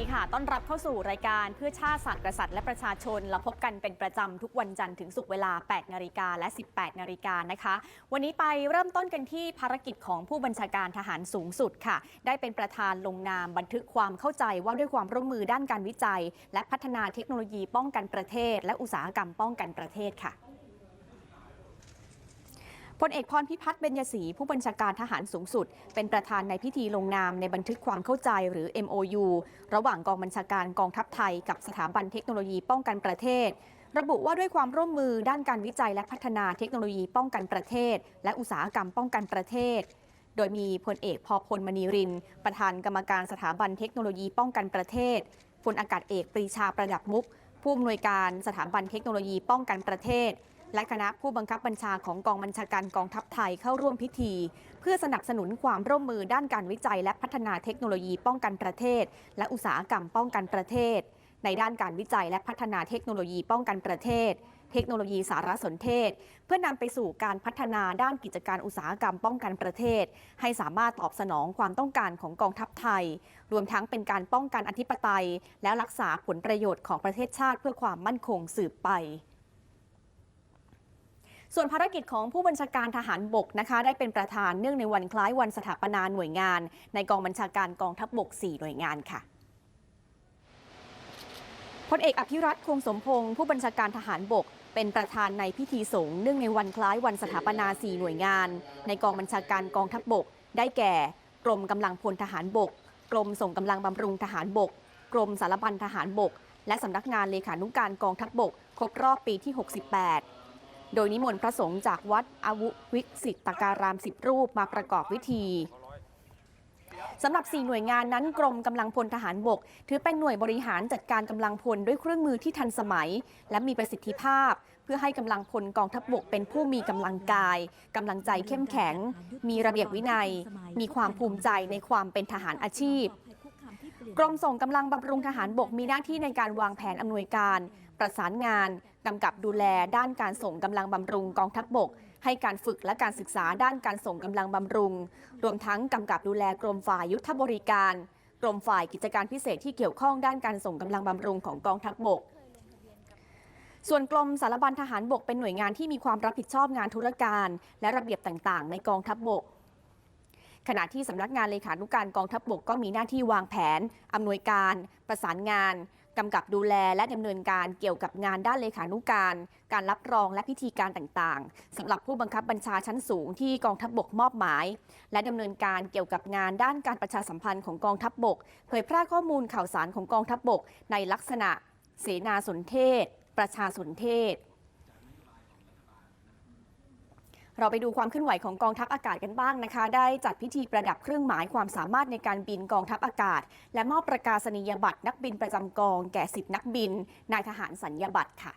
ดีค่ะ ต้อนรับเข้าสู่รายการเพื่อชาติศาสตร์กษัตริย์และประชาชน เราพบกันเป็นประจำทุกวันจันทร์ถึงศุกร์เวลา 8 นาฬิกาและ 18 นาฬิกานะคะ วันนี้ไปเริ่มต้นกันที่ภารกิจของผู้บัญชาการทหารสูงสุดค่ะ ได้เป็นประธานลงนามบันทึกความเข้าใจว่าด้วยความร่วมมือด้านการวิจัย และพัฒนาเทคโนโลยีป้องกันประเทศ และอุตสาหกรรมป้องกันประเทศค่ะ พลเอกพรพิพัฒน์เบญยศรีผู้บัญชาการทหารสูงสุด เป็นประธานในพิธีลงนามในบันทึกความเข้าใจหรือ MOU ระหว่างกองบัญชาการกองทัพไทย กับสถาบันเทคโนโลยีป้องกันประเทศ ระบุว่าด้วยความร่วมมือด้านการวิจัยและพัฒนาเทคโนโลยีป้องกันประเทศ และอุตสาหกรรมป้องกันประเทศ โดยมีพลเอกพอพลมณีริน ประธานกรรมการสถาบันเทคโนโลยีป้องกันประเทศพลอากาศเอกปรีชาประดับมุกผู้อำนวยการสถาบันเทคโนโลยีป้องกันประเทศ และคณะผู้บังคับบัญชาของกองบัญชาการกองทัพไทยเข้าร่วมพิธี เพื่อสนับสนุนความร่วมมือด้านการวิจัย และพัฒนาเทคโนโลยีป้องกันประเทศ และอุตสาหกรรมป้องกันประเทศ ในด้านการวิจัยและพัฒนาเทคโนโลยีป้องกันประเทศ เทคโนโลยีสารสนเทศ เพื่อนำไปสู่การพัฒนาด้านกิจการอุตสาหกรรมป้องกันประเทศ ให้สามารถตอบสนองความต้องการของกองทัพไทย รวมทั้งเป็นการป้องกันอธิปไตย และรักษาผลประโยชน์ของประเทศชาติเพื่อความมั่นคงสืบไป ส่วนภารกิจของผู้บัญชาการทหารบกนะคะ ได้เป็นประธานเนื่องในวันคล้ายวันสถาปนาหน่วยงาน ในกองบัญชาการกองทัพบบก 4 หน่วยงานค่ะพลเอกอภิรัตคงสมพงศ์ผู้บัญชาการทหารบก เป็นประธานในพิธีสงฆ์เนื่องในวันคล้ายวันสถาปนา 4 หน่วยงาน ในกองบัญชาการกองทัพบบก ได้แก่ กรมกำลังพลทหารบก กรมส่งกำลังบำรุงทหารบก กรมสารบัญทหารบก และสำนักงานเลขานุการกองทัพบบก ครบรอบปีที่ 68 โดยนิมนต์พระสงฆ์จากวัดอาวุวิสิตการามสิบรูปมาประกอบพิธีสำหรับ 4 หน่วยงานนั้นกรมกำลังพลทหารบก ถือเป็นหน่วยบริหารจัดการกำลังพลด้วยเครื่องมือที่ทันสมัย และมีประสิทธิภาพ เพื่อให้กำลังพลกองทัพบกเป็นผู้มีกำลังกายกำลังใจเข้มแข็ง มีระเบียบวินัย มีความภูมิใจในความเป็นทหารอาชีพ รมส่งกำลังบำรุงทหารบกมีหน้าที่ในการวางแผนอำนวยการ ประสานงานกำกับดูแลด้านการส่งกำลังบำรุงกองทัพบก ให้การฝึกและการศึกษาด้านการส่งกำลังบำรุง รวมทั้งกำกับดูแลกรมฝ่ายยุทธบริการ กรมฝ่ายกิจการพิเศษที่เกี่ยวข้องด้านการส่งกำลังบำรุงของกองทัพบก ส่วนกรมสารบัญทหารบกเป็นหน่วยงานที่มีความรับผิดชอบงานธุรการ และระเบียบต่างๆ ในกองทัพบก ขณะที่สำนักงานเลขานุการกองทัพบกก็มีหน้าที่วางแผนอำนวยการประสานงานกำกับดูแลและดำเนินการเกี่ยวกับงานด้านเลขานุการ การรับรองและพิธีการต่างๆสำหรับผู้บังคับบัญชาชั้นสูงที่กองทัพบกมอบหมาย และดำเนินการเกี่ยวกับงานด้านการประชาสัมพันธ์ของกองทัพบกเผยแพร่ข้อมูลข่าวสารของกองทัพบกในลักษณะ เสนาสนเทศ ประชาสนเทศ เราไปดูความเคลื่อนไหวของกองทัพอากาศกันบ้างนะคะ ได้จัดพิธีประดับเครื่องหมายความสามารถในการบินกองทัพอากาศ และมอบประกาศนียบัตรนักบินประจำกองแก่สิบนักบิน นายทหารสัญญาบัตรค่ะ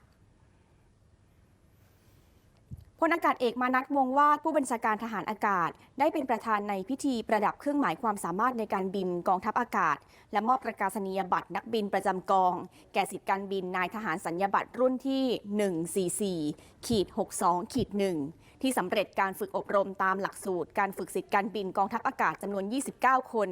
พลอากาศเอกมานัทวงวาดผู้บัญชาการทหารอากาศ ได้เป็นประธานในพิธีประดับเครื่องหมายความสามารถในการบินกองทัพอากาศ และมอบประกาศนียบัตรนักบินประจำกอง แก่สิทธิการบินนายทหารสัญญาบัตรรุ่นที่ 144ขีด62ขีด1 ที่สำเร็จการฝึกอบรมตามหลักสูตร การฝึกสิทธิการบินกองทัพอากาศจำนวน 29 คน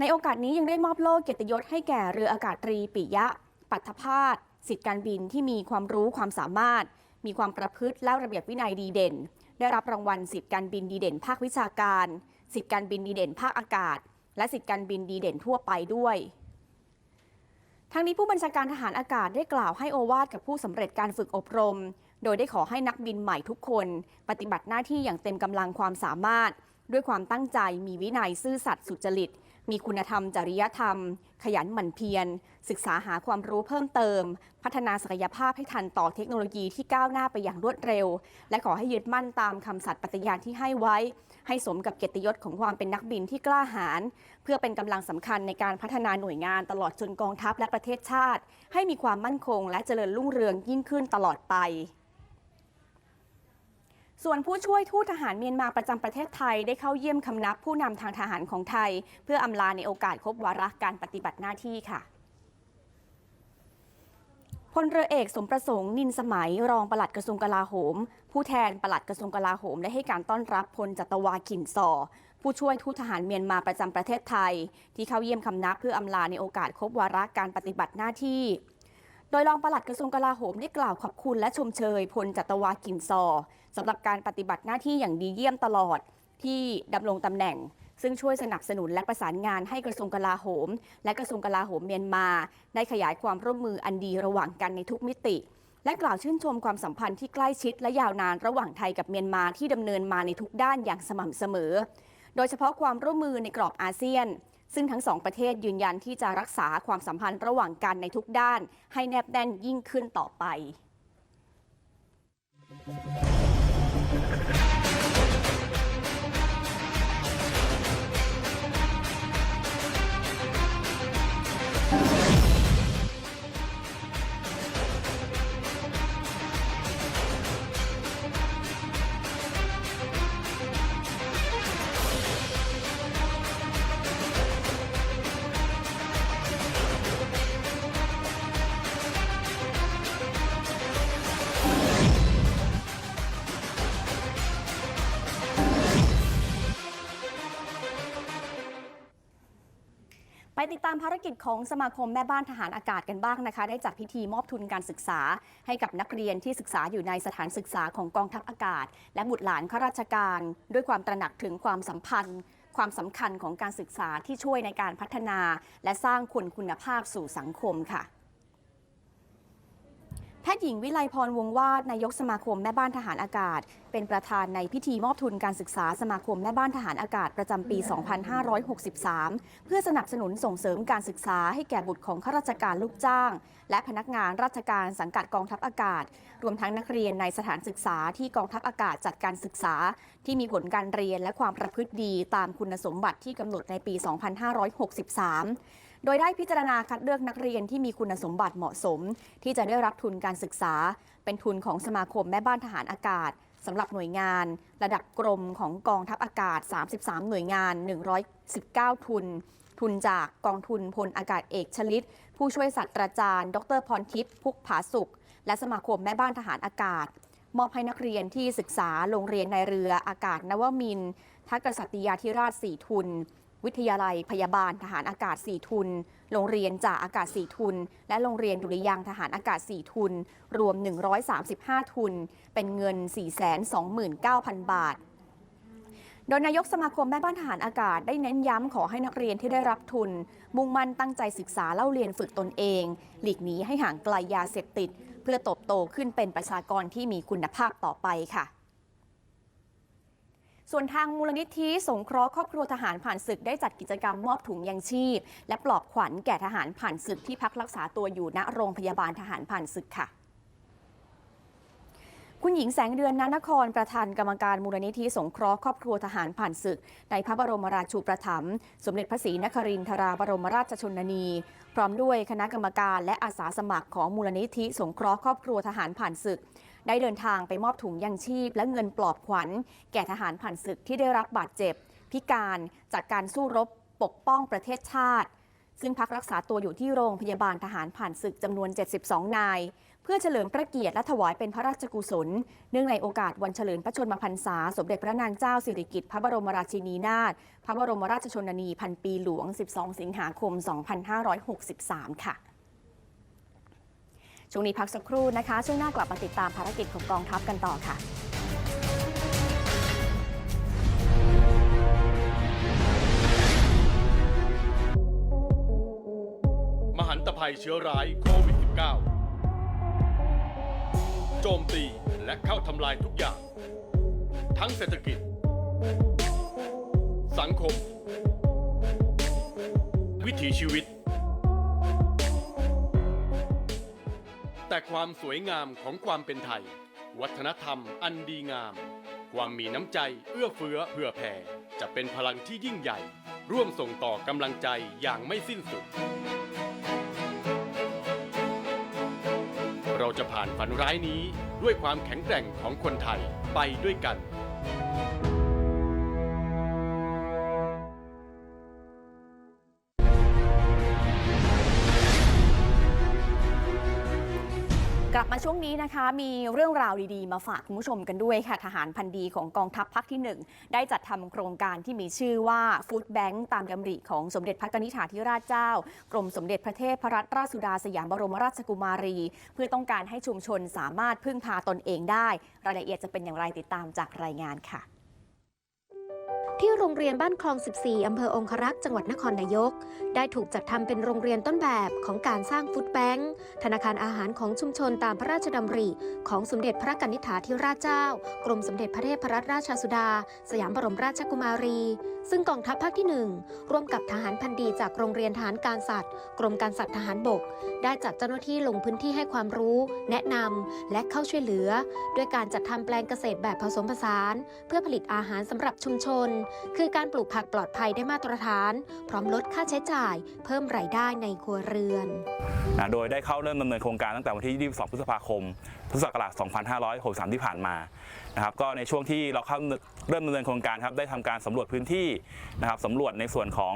ในโอกาสนี้ยังได้มอบโล่เกียรติยศให้แก่เรืออากาศตรีปิยะ ปัทภาสสิทธิการบินที่มีความรู้ความสามารถ มีความประพฤติและระเบียบวินัยดีเด่น ได้รับรางวัลสิทธิการบินดีเด่น ภาควิชาการ สิทธิการบินดีเด่น ภาคอากาศ และสิทธิการบินดีเด่นทั่วไปด้วยทั้งนี้ผู้บัญชาการทหารอากาศได้กล่าวให้โอวาทกับผู้สำเร็จการฝึกอบรม โดยได้ขอให้นักบินใหม่ทุกคน ปฏิบัติหน้าที่อย่างเต็มกำลังความสามารถ ด้วยความตั้งใจมีวินัยซื่อสัตย์สุจริต มีคุณธรรม จริยธรรม ขยันหมั่นเพียร ศึกษาหาความรู้เพิ่มเติม พัฒนาศักยภาพให้ทันต่อเทคโนโลยีที่ก้าวหน้าไปอย่างรวดเร็ว และขอให้ยึดมั่นตามคำสัตย์ปฏิญาณที่ให้ไว้ ให้สมกับเกียรติยศของความเป็นนักบินที่กล้าหาญเพื่อเป็นกำลังสำคัญในการพัฒนาหน่วยงานตลอดจนกองทัพและประเทศชาติ ให้มีความมั่นคง และเจริญรุ่งเรืองยิ่งขึ้นตลอดไป ส่วนผู้ช่วยทูตทหารเมียนมาประจำประเทศไทยได้เข้าเยี่ยมคำนับผู้นำทางทหารของไทย เพื่ออำลาในโอกาสครบวาระการปฏิบัติหน้าที่ค่ะพลเรือเอกสมประสงค์นินสมัยรองปลัดกระทรวงกลาโหม ผู้แทนปลัดกระทรวงกลาโหมได้ให้การต้อนรับพลจัตวาขินซอผู้ช่วยทูตทหารเมียนมาประจำประเทศไทย ที่เข้าเยี่ยมคำนับเพื่ออำลาในโอกาสครบวาระการปฏิบัติหน้าที่ ดยรองปลัดกระทรวงกลาโหมได้กล่าวขอบคุณและชมเชยพลจัตวากินซอสำหรับการปฏิบัติหน้าที่อย่างดีเยี่ยมตลอดที่ดำรงตำแหน่ง ซึ่งช่วยสนับสนุนและประสานงานให้กระทรวงกลาโหม และกระทรวงกลาโหมเมียนมา ได้ขยายความร่วมมืออันดีระหว่างกันในทุกมิติ และกล่าวชื่นชมความสัมพันธ์ที่ใกล้ชิดและยาวนานระหว่างไทยกับเมียนมาที่ดำเนินมาในทุกด้านอย่างสม่ำเสมอ โดยเฉพาะความร่วมมือในกรอบอาเซียน ซึ่งทั้งสองประเทศยืนยันที่จะรักษาความสัมพันธ์ระหว่างกันในทุกด้าน ให้แนบแน่นยิ่งขึ้นต่อไป ติดตามภารกิจของสมาคมแม่บ้านทหารอากาศกันบ้างนะคะ ได้จัดพิธีมอบทุนการศึกษา ให้กับนักเรียนที่ศึกษาอยู่ในสถานศึกษาของกองทัพอากาศ และบุตรหลานข้าราชการ ด้วยความตระหนักถึงความสัมพันธ์ ความสำคัญของการศึกษาที่ช่วยในการพัฒนา และสร้างคุณคุณภาพสู่สังคมค่ะ แพทย์หญิงวิไลพรวงวาดนายกสมาคมแม่บ้านทหารอากาศ เป็นประธานในพิธีมอบทุนการศึกษาสมาคมแม่บ้านทหารอากาศประจำปี 2563 เพื่อสนับสนุนส่งเสริมการศึกษาให้แก่บุตรของข้าราชการลูกจ้าง และพนักงานราชการสังกัดกองทัพอากาศ รวมทั้งนักเรียนในสถานศึกษาที่กองทัพอากาศจัดการศึกษา ที่มีผลการเรียนและความประพฤติดีตามคุณสมบัติที่กำหนดในปี 2563 โดยได้พิจารณาคัดเลือกนักเรียนที่มีคุณสมบัติเหมาะสม ที่จะได้รับทุนการศึกษา เป็นทุนของสมาคมแม่บ้านทหารอากาศสำหรับหน่วยงาน ระดับกรมของกองทัพอากาศ 33 หน่วยงาน 119 ทุน ทุนจากกองทุนพลอากาศเอกชลิต ผู้ช่วยศาสตราจารย์ ดรพรทิพย์พุกผาสุข และสมาคมแม่บ้านทหารอากาศ มอบให้นักเรียนที่ศึกษาโรงเรียนในเรืออากาศนวมินทักกษัตริยาธิราช 4 ทุน วิทยาลัยพยาบาลทหารอากาศ 4 ทุน โรงเรียนจ่าอากาศ 4 ทุน และโรงเรียนดุริยางทหารอากาศ 4 ทุน รวม 135 ทุน เป็นเงิน 429,000 บาทโดยนายกสมาคมแม่บ้านทหารอากาศได้เน้นย้ำขอให้นักเรียนที่ได้รับทุน มุ่งมั่นตั้งใจศึกษาเล่าเรียนฝึกตนเอง หลีกหนีให้ห่างไกลยาเสพติด เพื่อเติบโตขึ้นเป็นประชากรที่มีคุณภาพต่อไปค่ะ ส่วนทางมูลนิธิสงเคราะห์ครอบครัวทหารผ่านศึกได้จัดกิจกรรมมอบถุงยังชีพ และปลอบขวัญแก่ทหารผ่านศึกที่พักรักษาตัวอยู่ณโรงพยาบาลทหารผ่านศึกค่ะคุณหญิงแสงเดือนนานครประธานกรรมการมูลนิธิสงเคราะห์ครอบครัวทหารผ่านศึก ในพระบรมราชูปถัมภ์สมเด็จพระศรีนครินทราบรมราชชนนี พร้อมด้วยคณะกรรมการและอาสาสมัครของมูลนิธิสงเคราะห์ครอบครัวทหารผ่านศึก ได้เดินทางไปมอบถุงยังชีพ และเงินปลอบขวัญ แก่ทหารผ่านศึกที่ได้รับบาดเจ็บ พิการจากการสู้รบปกป้องประเทศชาติ ซึ่งพักรักษาตัวอยู่ที่โรงพยาบาลทหารผ่านศึกจำนวน 72 นาย เพื่อเฉลิมพระเกียรติและถวายเป็นพระราชกุศล เนื่องในโอกาสวันเฉลิมพระชนมพรรษา สมเด็จพระนางเจ้าสิริกิติ์พระบรมราชินีนาถพระบรมราชชนนีพันปีหลวง 12 สิงหาคม 2563 ค่ะ ช่วงนี้พักสักครู่นะคะ ช่วงหน้ากลับมาติดตามภารกิจของกองทัพกันต่อค่ะมหันตภัยเชื้อร้ายโควิด -19 โจมตีและเข้าทำลายทุกอย่าง ทั้งเศรษฐกิจ สังคม วิถีชีวิต แต่ความสวยงามของความเป็นไทย วัฒนธรรมอันดีงาม ความมีน้ำใจเอื้อเฟื้อเผื่อแผ่ จะเป็นพลังที่ยิ่งใหญ่ ร่วมส่งต่อกำลังใจอย่างไม่สิ้นสุด เราจะผ่านฝันร้ายนี้ด้วยความแข็งแกร่งของคนไทยไปด้วยกัน มาช่วงนี้นะคะมีเรื่องราวดีๆ มาฝากคุณผู้ชมกันด้วยค่ะ ทหารพันดีของกองทัพภาคที่ 1 ได้จัดทำโครงการที่มีชื่อว่าฟู้ดแบงค์ตามดำริของสมเด็จพระนิธิาธิราชเจ้า กรมสมเด็จพระเทพพระรัตนราชสุดาสยามบรมราชกุมารี เพื่อต้องการให้ชุมชนสามารถพึ่งพาตนเองได้ รายละเอียดจะเป็นอย่างไรติดตามจากรายงานค่ะ ที่โรงเรียนบ้านคลอง 14 อำเภอองครักษ์ จังหวัดนครนายก ได้ถูกจัดทำเป็นโรงเรียนต้นแบบของการสร้างฟู้ดแบงค์ธนาคารอาหารของชุมชนตามพระราชดำริ ของสมเด็จพระกนิษฐาธิราชเจ้า กรมสมเด็จพระเทพรัตนราชสุดา สยามบรมราชกุมารี ซึ่งกองทัพภาคที่ 1 ร่วมกับทหารพันดีจากโรงเรียนทหารการสัตว์ กรมการสัตว์ทหารบก ได้จัดเจ้าหน้าที่ลงพื้นที่ให้ความรู้ แนะนำและเข้าช่วยเหลือ ด้วยการจัดทำแปลงเกษตรแบบผสมผสาน เพื่อผลิตอาหารสำหรับชุมชน คือการปลูกผักปลอดภัยได้มาตรฐาน พร้อมลดค่าใช้จ่าย เพิ่มรายได้ในครัวเรือน โดยได้เข้าเริ่มดำเนินโครงการตั้งแต่วันที่ 22 พฤษภาคม พุทธศักราช 2563 ที่ผ่านมานะครับก็ในช่วงที่เราเข้าเริ่มดำเนินโครงการครับได้ทำการสำรวจพื้นที่นะครับสำรวจในส่วนของ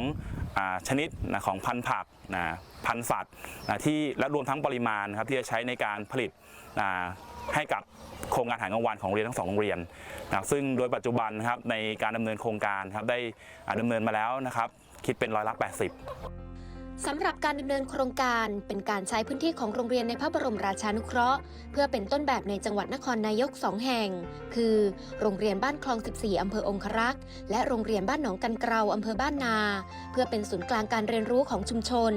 อชนิดนะของพันธุ์ผักนะพันธุ์สัตว์นะที่และรวมทั้งปริมาณครับที่จะใช้ในการผลิตนะให้กับโครงการอาหารกลางวันของเรียนทั้งสองโรงเรียนนะซึ่งโดยปัจจุบันนะครับในการดำเนินโครงการครับได้อ่าดำเนินมาแล้วนะครับคิดเป็นร้อยละ80 สำหรับการดำเนินโครงการเป็นการใช้พื้นที่ของโรงเรียนในพระบรมราชานุเคราะห์ เพื่อเป็นต้นแบบในจังหวัดนครนายกสองแห่ง คือ โรงเรียนบ้านคลอง 14 อำเภอองครักษ์และโรงเรียนบ้านหนองกันเกลาอำเภอบ้านนา เพื่อเป็นศูนย์กลางการเรียนรู้ของชุมชน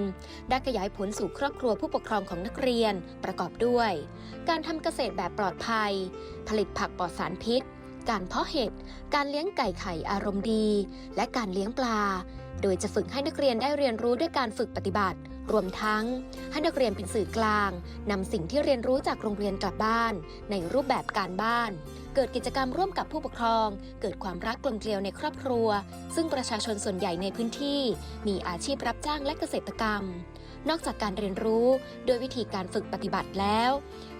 ได้ขยายผลสู่ครอบครัวผู้ปกครองของนักเรียน ประกอบด้วย การทำเกษตรแบบปลอดภัย ผลิตผักปลอดสารพิษการเพาะเห็ด การเลี้ยงไก่ไข่อารมณ์ดี และการเลี้ยงปลา โดยจะฝึกให้นักเรียนได้เรียนรู้ด้วยการฝึกปฏิบัติ รวมทั้ง ให้นักเรียนเป็นสื่อกลางนำสิ่งที่เรียนรู้จากโรงเรียนกลับบ้าน ในรูปแบบการบ้าน เกิดกิจกรรมร่วมกับผู้ปกครอง เกิดความรักกลมเกลียวในครอบครัว ซึ่งประชาชนส่วนใหญ่ในพื้นที่ มีอาชีพรับจ้างและเกษตรกรรม นอกจากการเรียนรู้โดยวิธีการฝึกปฏิบัติแล้ว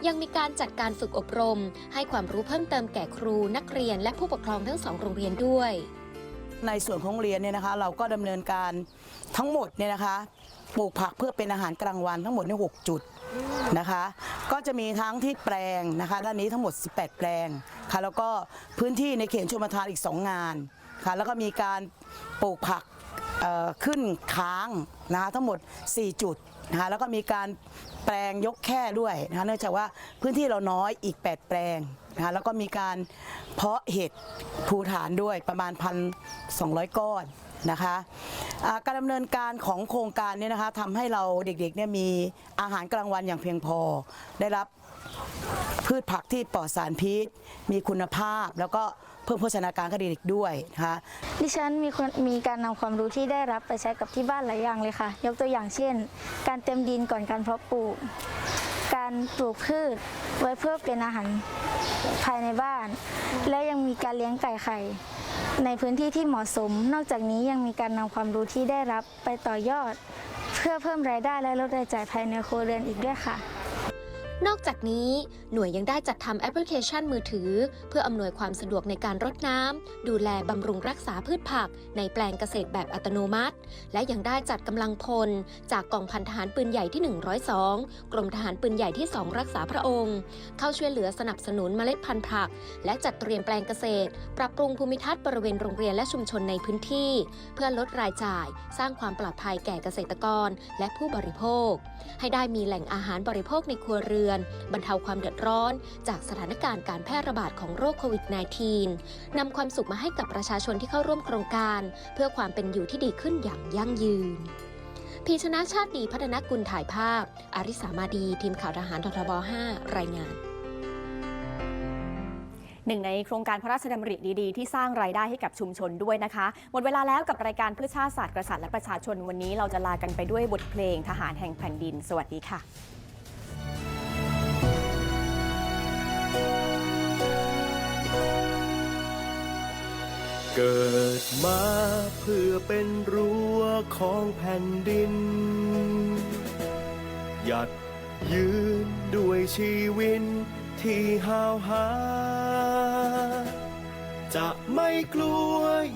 ยังมีการจัดการฝึกอบรม ให้ความรู้เพิ่มเติมแก่ครูนักเรียนและผู้ปกครองทั้งสองโรงเรียนด้วย ในส่วนของโรงเรียนเนี่ยนะคะ เราก็ดำเนินการทั้งหมดเนี่ยนะคะปลูกผักเพื่อเป็นอาหารกลางวันทั้งหมดในหกจุดนะคะ ก็จะมีทั้งที่แปลงนะคะ ด้านนี้ทั้งหมด 18 แปลงค่ะ แล้วก็พื้นที่ในเขตชมทานอีก 2 งานค่ะ แล้วก็มีการปลูกผัก ขึ้นค้างนะคะทั้งหมด 4 จุดนะคะแล้วก็มีการแปลงยกแค่ด้วยนะคะเนื่องจากว่าพื้นที่เราน้อยอีก 8 แปลงนะคะแล้วก็มีการเพาะเห็ดภูฐานด้วยประมาณ 1,200 ก้อนนะคะการดำเนินการของโครงการเนี้นะคะทำให้เราเด็กๆเนี่ยมีอาหารกลางวันอย่างเพียงพอ ได้รับพืชผักที่ปลอดสารพิษ มีคุณภาพแล้วก็ เพิ่มโภชนาการกับเด็กด้วยนะคะดิฉันมีคนมีการนำความรู้ที่ได้รับไปใช้กับที่บ้านหลายอย่างเลยค่ะ ยกตัวอย่างเช่น การเต็มดินก่อนการเพาะปลูก การปลูกพืชไว้เพื่อเป็นอาหารภายในบ้าน และยังมีการเลี้ยงไก่ไข่ในพื้นที่ที่เหมาะสม นอกจากนี้ยังมีการนำความรู้ที่ได้รับไปต่อยอด เพื่อเพิ่มรายได้และลดรายจ่ายภายในครัวเรือนอีกด้วยค่ะ นอกจากนี้หน่วยยังได้จัดทำแอปพลิเคชันมือถือ เพื่ออำนวยความสะดวกในการรดน้ำ ดูแลบำรุงรักษาพืชผัก ในแปลงเกษตรแบบอัตโนมัติ และยังได้จัดกำลังพล จากกองพันทหารปืนใหญ่ที่ 102 กรมทหารปืนใหญ่ที่ 2 รักษาพระองค์ เข้าช่วยเหลือสนับสนุนเมล็ดพันธุ์ผัก และจัดเตรียมแปลงเกษตร ปรับปรุงภูมิทัศน์บริเวณโรงเรียนและชุมชนในพื้นที่ เพื่อลดรายจ่าย สร้างความปลอดภัยแก่เกษตรกร และผู้บริโภค ให้ได้มีแหล่งอาหารบริโภคในครัวเรือนบรรเทาความเดือดร้อน จากสถานการณ์การแพร่ระบาดของโรคโควิด -19 นำความสุขมาให้กับประชาชนที่เข้าร่วมโครงการ เพื่อความเป็นอยู่ที่ดีขึ้นอย่างยั่งยืนพีชนะชาติดีพัฒนกุลถ่ายภาพ อาริสามาดี ทีมข่าวทหารททบ5รายงานหนึ่งในโครงการพระราชดำริดีๆ ที่สร้างรายได้ให้กับชุมชนด้วยนะคะ หมดเวลาแล้วกับรายการเพื่อชาติศาสตร์กษัตริย์และประชาชนวันนี้เราจะลากันไปด้วยบทเพลงทหารแห่งแผ่นดิน สวัสดีค่ะ เกิดมาเพื่อเป็นรั้วของแผ่นดิน หยัดยืนด้วยชีวิตที่หาวหา จะไม่กลัว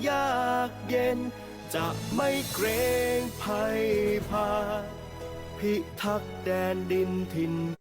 ยากเย็น จะไม่เกรงภัยพา พิทักษ์แดนดินถิ่น